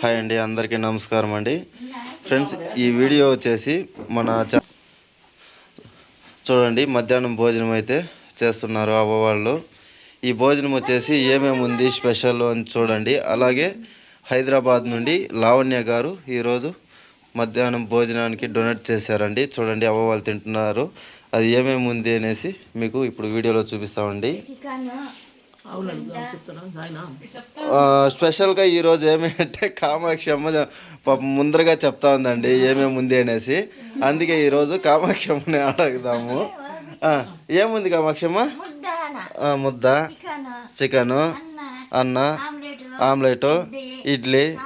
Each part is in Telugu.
హాయ్ అండి అందరికీ నమస్కారం అండి. ఫ్రెండ్స్ ఈ వీడియో వచ్చేసి మన చూడండి మధ్యాహ్నం భోజనం అయితే చేస్తున్నారు అవ్వవాళ్ళు ఈ భోజనం వచ్చేసి ఏమేమి ఉంది స్పెషల్ అని చూడండి. అలాగే హైదరాబాద్ నుండి లావణ్య గారు ఈరోజు మధ్యాహ్నం భోజనానికి డొనేట్ చేశారండి. చూడండి అవ్వవాళ్ళు తింటున్నారు. అది ఏమేమి ఉంది అనేసి మీకు ఇప్పుడు వీడియోలో చూపిస్తామండి. స్పెషల్గా ఈరోజు ఏమంటే కామాక్షి అమ్మ పాపం ముందరగా చెప్తా ఉందండి ఏమేమి ఉంది అనేసి. అందుకే ఈరోజు కామాక్షి అమ్మని అడుగుదాము. ఆ, ఏముంది కామాక్షమ్మ ముద్దాన ఆ, ముద్ద. చికెన్. చికెను. అన్న. ఆమ్లెట్. ఆమ్లెట్. ఇడ్లీ.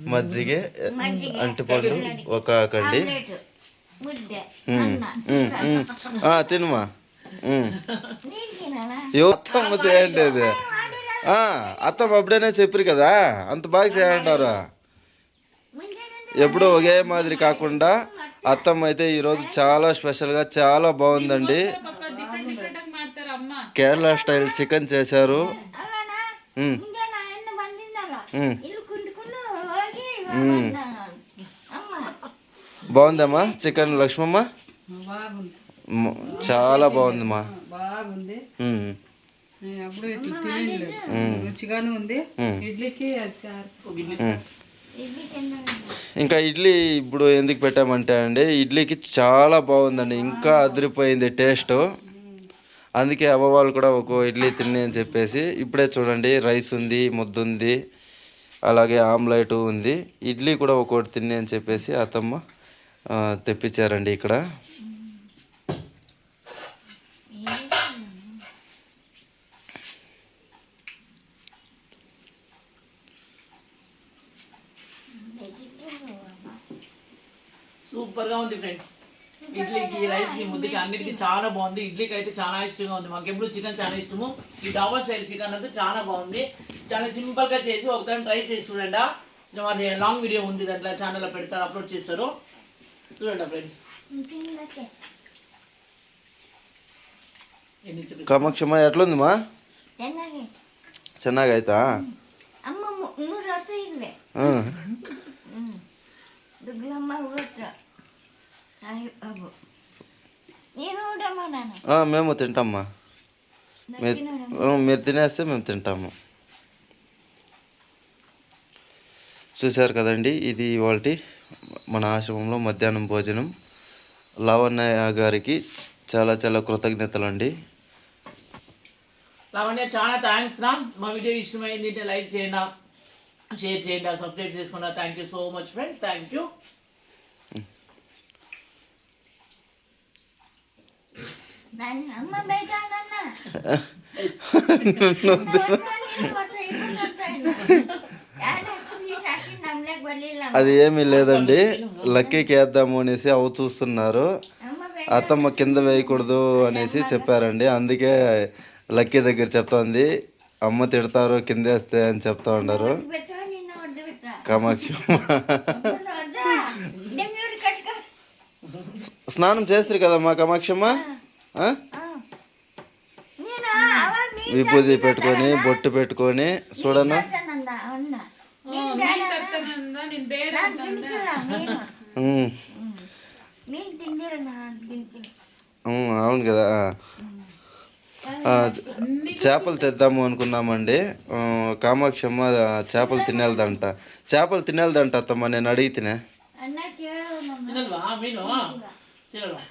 మజ్జిగ, అంటిపళ్ళు ఒక కండి తినుమా యువతమ్మ చేయండి అది అత్తమ్మ అప్పుడైనా చెప్పారు కదా అంత బాగా చేయంటారు ఎప్పుడూ ఒకే మాదిరి కాకుండా అత్తమ్మ అయితే ఈరోజు చాలా స్పెషల్గా చాలా బాగుందండి కేరళ స్టైల్ చికెన్ చేశారు. బాగుందమ్మా? చికెన్ లక్ష్మమ్మ? చాలా బాగుందమ్మా. బాగుంది. అప్పుడు ఇట్లా తినలేదు రుచిగానే ఉంది. ఇడ్లీకి ఇంకా ఇడ్లీ ఇప్పుడు ఎందుకు పెట్టామంటే అండి ఇడ్లీకి చాలా బాగుందండి. ఇంకా అదిరిపోయింది టేస్ట్. అందుకే అవ్వవాళ్ళు కూడా ఒక ఇడ్లీ తిని అని చెప్పేసి ఇప్పుడే చూడండి రైస్ ఉంది ముద్ద ఉంది అలాగే ఆమ్లెట్ ఉంది. ఇడ్లీ కూడా ఒక్కోటి తిని అని చెప్పేసి అత్తమ్మ ఆ, తెప్పించారండి ఇక్కడ. సూపర్గా ఉంది ఫ్రెండ్స్. ఇడ్లీకి రైస్కి అన్నిటికీ చాలా బాగుంది. ఇడ్లీకి అయితే చాలా ఇష్టంగా ఉంది. మాకు ఎప్పుడు చికెన్ చాలా ఇష్టము. ఈ డాబా స్టైల్ చికెన్ అయితే చాలా బాగుంది. చాలా సింపుల్గా చేసి ఒకదాన్ని ట్రై చేసి చూడండి. అది లాంగ్ వీడియో ఉంది దాంట్లో ఛానల్లో పెడతారు అప్లోడ్ చేస్తారు. చూడండి ఫ్రెండ్స్ తిన్నట్టే ఎన్ని చూపిస్తాను కామాక్షమ్మ ఎట్లుందిమా ಚೆನ್ನಾಗಿ ಚೆನ್ನಾಗಿ ಆಯ್ತಾ ಅಮ್ಮ ಮು- ಮೂರು ರಸ ಇಲ್ಲೇ ಹ್ಞೂ ಹ್ಮ್ ದುಗ್ಲಮ್ಮ ಊಟ ಸಾಹೇಬ್ ಬಾಬು ನೀನು ಊಟ ಮಾಡೋಣ ఆ, మేము తింటామ్మా మీరు ఆ, మీరు తినేస్తే మేము తింటాము చూశారు కదండి ఇది ఇవాళ మన ఆశ్రమంలో మధ్యాహ్నం భోజనం. లావణ్య గారికి చాలా చాలా కృతజ్ఞతలు అండి లావణ్య చాలా థ్యాంక్స్ రామ్ మా వీడియో ఇష్టమైంది లైక్ చేయండి షేర్ చేయండి సబ్స్క్రైబ్ చేసుకున్నా thank you so much friend thank you నన్ను అది ఏమీ లేదండి. లక్కీకి వేద్దాము అనేసి అవి చూస్తున్నారు. అత్తమ్మ కింద వేయకూడదు అనేసి చెప్పారండి. అందుకే లక్కీ దగ్గర చెప్తోంది. అమ్మ తిడతారు కింద వేస్తే అని చెప్తా ఉన్నారు. కామాక్షమ్మ స్నానం చేస్తారు కదమ్మా కామాక్షమ్మ విభూతి పెట్టుకొని బొట్టు పెట్టుకొని చూడను ನೀನ್ ಬೇಡ ನಾನು ತಿಂತಿಲ್ಲ ಮೀನು ఉమ్, ಹ್ಮ್. ಮೀನ್ ತಿಂದಿರ ನಾನು ತಿಂತೀನಿ ఉమ్, అవును కదా ఆ, చేపలు తెద్దాము అనుకున్నామండి ఆ, కామాక్షమ్మ చేపలు తినేలదంట చేపలు తినేలదంట అత్తమ్మ నేను అడిగితేనే ಅನ್ನ ಕೇಳು ನಮ್ಮ తినల్వా మీను తినల్వా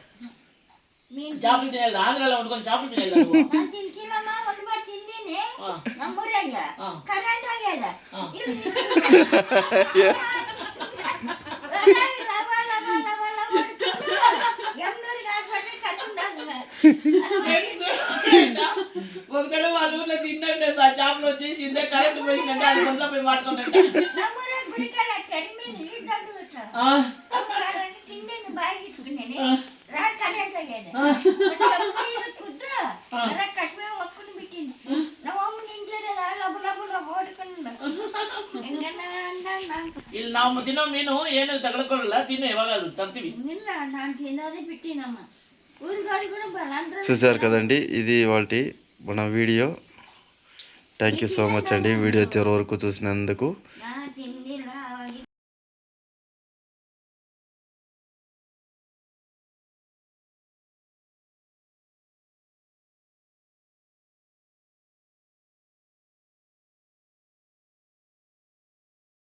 ಮೀನ್ చేపలు తినాలి ఆంధ్రాలో వండుకొని చేపలు తినాలి నువ్వు. ನಾನು ತಿಂತಿಲ್ಲಮ್ಮ ఒకదాడు వాళ్ళ ఊర్లో తిన్నాడు సార్ చేపలు వచ్చేసి ఇంత కరెంట్ పోయిందంటే అది కొంచెం పోయి మాట్లాడంట తిన్నాను బాగా ఇచ్చుకున్నాను రా కరెంట్ అయ్యేది ಇಲ್ಲಿ ನಾವು ತಿನ್ನೋ ಮೀನು ಏನು ತಗೊಳ್ಕೊಳ್ಳಲ್ಲ ತಿನ್ನು ಯಾವಾಗ ತರ್ತೀವಿ ಇಲ್ಲ ನಾನು ತಿನ್ನೋದೇ ಬಿಟ್ಟಿನಮ್ಮ ఊరిగాడు కూడా బలంద్ర చూశారు కదండి ఇది వాళ్ళ మన video thank you so much అండి వీడియో చివరి వరకు చూసినందుకు ఆ,